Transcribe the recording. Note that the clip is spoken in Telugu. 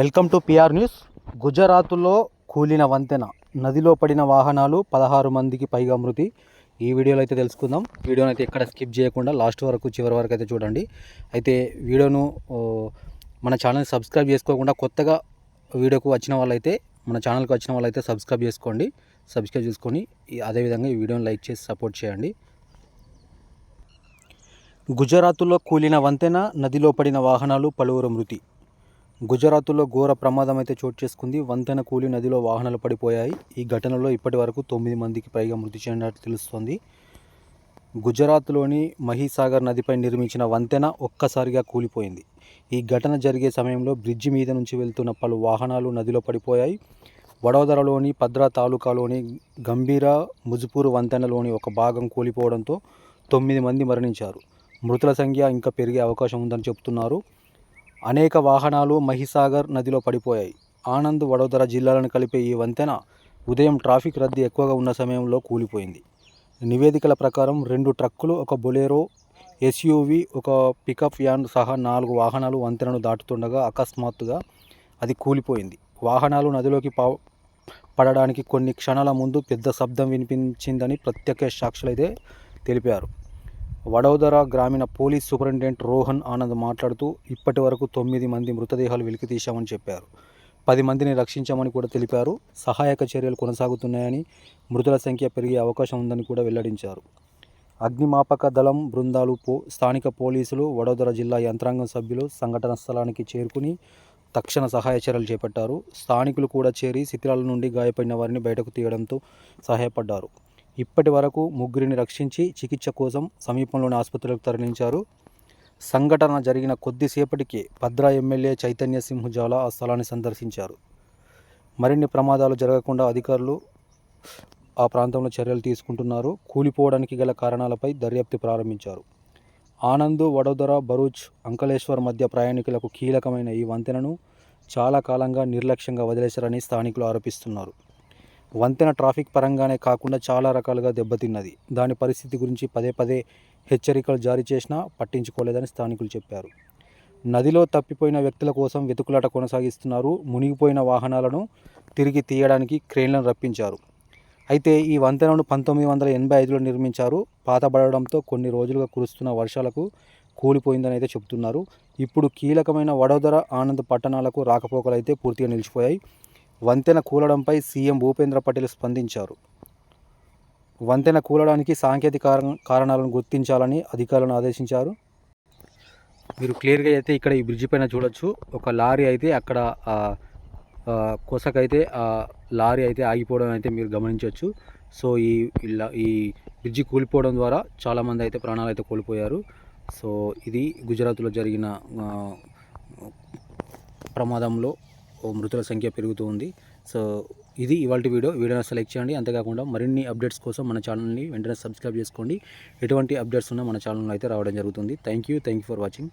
వెల్కమ్ టు పిఆర్ న్యూస్ గుజరాత్లో కూలిన వంతెన నదిలో పడిన వాహనాలు పదహారు మందికి పైగా మృతి. ఈ వీడియోలో అయితే తెలుసుకుందాం. వీడియోని అయితే ఎక్కడ స్కిప్ చేయకుండా లాస్ట్ వరకు చివరి వరకు అయితే చూడండి. అయితే వీడియోను మన ఛానల్ సబ్స్క్రైబ్ చేసుకోకుండా కొత్తగా వీడియోకు వచ్చిన వాళ్ళైతే మన ఛానల్కి వచ్చిన వాళ్ళైతే సబ్స్క్రైబ్ చేసుకోండి. సబ్స్క్రైబ్ చేసుకొని అదేవిధంగా ఈ వీడియోని లైక్ చేసి సపోర్ట్ చేయండి. గుజరాత్లో కూలిన వంతెన నదిలో పడిన వాహనాలు పలువురు మృతి. గుజరాత్లో ఘోర ప్రమాదం అయితే చోటు చేసుకుంది. వంతెన కూలి నదిలో వాహనాలు పడిపోయాయి. ఈ ఘటనలో ఇప్పటి వరకు తొమ్మిది మందికి పైగా మృతి చెందినట్లు తెలుస్తోంది. గుజరాత్లోని మహీసాగర్ నదిపై నిర్మించిన వంతెన ఒక్కసారిగా కూలిపోయింది. ఈ ఘటన జరిగే సమయంలో బ్రిడ్జి మీద నుంచి వెళ్తున్న పలు వాహనాలు నదిలో పడిపోయాయి. వడోదరలోని పద్రా తాలూకాలోని గంభీర ముజుపూర్ వంతెనలోని ఒక భాగం కూలిపోవడంతో తొమ్మిది మంది మరణించారు. మృతుల సంఖ్య ఇంకా పెరిగే అవకాశం ఉందని చెబుతున్నారు. అనేక వాహనాలు మహిసాగర్ నదిలో పడిపోయాయి. ఆనంద్ వడోదర జిల్లాలను కలిపే ఈ వంతెన ఉదయం ట్రాఫిక్ రద్దీ ఎక్కువగా ఉన్న సమయంలో కూలిపోయింది. నివేదికల ప్రకారం రెండు ట్రక్కులు ఒక బొలేరో ఎస్యూవి ఒక పికప్ వ్యాన్ సహా నాలుగు వాహనాలు వంతెనను దాటుతుండగా అకస్మాత్తుగా అది కూలిపోయింది. వాహనాలు నదిలోకి పా పడడానికి కొన్ని క్షణాల ముందు పెద్ద శబ్దం వినిపించిందని ప్రత్యక్ష సాక్షులైతే తెలిపారు. వడోదర గ్రామీణ పోలీస్ సూపరింటెండెంట్ రోహన్ ఆనంద్ మాట్లాడుతూ ఇప్పటి వరకు తొమ్మిది మంది మృతదేహాలు వెలికితీశామని చెప్పారు. పది మందిని రక్షించామని కూడా తెలిపారు. సహాయక చర్యలు కొనసాగుతున్నాయని మృతుల సంఖ్య పెరిగే అవకాశం ఉందని కూడా వెల్లడించారు. అగ్నిమాపక దళం బృందాలు పో స్థానిక పోలీసులు వడోదర జిల్లా యంత్రాంగం సభ్యులు సంఘటన స్థలానికి చేరుకుని తక్షణ సహాయ చర్యలు చేపట్టారు. స్థానికులు కూడా చేరి శిథిలాల నుండి గాయపడిన వారిని బయటకు తీయడంతో సహాయపడ్డారు. ఇప్పటి వరకు ముగ్గురిని రక్షించి చికిత్స కోసం సమీపంలోని ఆసుపత్రులకు తరలించారు. సంఘటన జరిగిన కొద్దిసేపటికే భద్రా ఎమ్మెల్యే చైతన్య సింహజాల ఆ స్థలాన్ని సందర్శించారు. మరిన్ని ప్రమాదాలు జరగకుండా అధికారులు ఆ ప్రాంతంలో చర్యలు తీసుకుంటున్నారు. కూలిపోవడానికి గల కారణాలపై దర్యాప్తు ప్రారంభించారు. ఆనంద్ వడోదర భరూచ్ అంకలేశ్వర్ మధ్య ప్రయాణికులకు కీలకమైన ఈ వంతెనను చాలా కాలంగా నిర్లక్ష్యంగా వదిలేశారని స్థానికులు ఆరోపిస్తున్నారు. వంతెన ట్రాఫిక్ పరంగానే కాకుండా చాలా రకాలుగా దెబ్బతిన్నది. దాని పరిస్థితి గురించి పదే పదే హెచ్చరికలు జారీ చేసినా పట్టించుకోలేదని స్థానికులు చెప్పారు. నదిలో తప్పిపోయిన వ్యక్తుల కోసం వెతుకులాట కొనసాగిస్తున్నారు. మునిగిపోయిన వాహనాలను తిరిగి తీయడానికి క్రేన్లను రప్పించారు. అయితే ఈ వంతెనను పంతొమ్మిది వందల ఎనభై ఐదులో నిర్మించారు. పాతబడడంతో కొన్ని రోజులుగా కురుస్తున్న వర్షాలకు కూలిపోయిందని అయితే చెబుతున్నారు. ఇప్పుడు కీలకమైన వడోదర ఆనంద్ పట్టణాలకు రాకపోకలు అయితే పూర్తిగా నిలిచిపోయాయి. వంతెన కూలడంపై సీఎం భూపేంద్ర పటేల్ స్పందించారు. వంతెన కూలడానికి సాంకేతిక కారణాలను గుర్తించాలని అధికారులను ఆదేశించారు. మీరు క్లియర్గా అయితే ఇక్కడ ఈ బ్రిడ్జి పైన చూడొచ్చు. ఒక లారీ అయితే అక్కడ కొసకైతే ఆ లారీ అయితే ఆగిపోవడం అయితే మీరు గమనించవచ్చు సో ఈ ఈ ఈ బ్రిడ్జి కూలిపోవడం ద్వారా చాలామంది అయితే ప్రాణాలు అయితే కోల్పోయారు. సో ఇది గుజరాత్లో జరిగిన ప్రమాదంలో మృతుల సంఖ్య పెరుగుతూ ఉంది. సో ఇది ఇవాళ వీడియో. వీడియోని సెలెక్ట్ చేయండి. అంతేకాకుండా మరిన్ని అప్డేట్స్ కోసం మన ఛానల్ని వెంటనే సబ్స్క్రైబ్ చేసుకోండి ఎటువంటి అప్డేట్స్ ఉన్నా మన ఛానల్లో అయితే రావడం జరుగుతుంది. Thank you. Thank you for watching.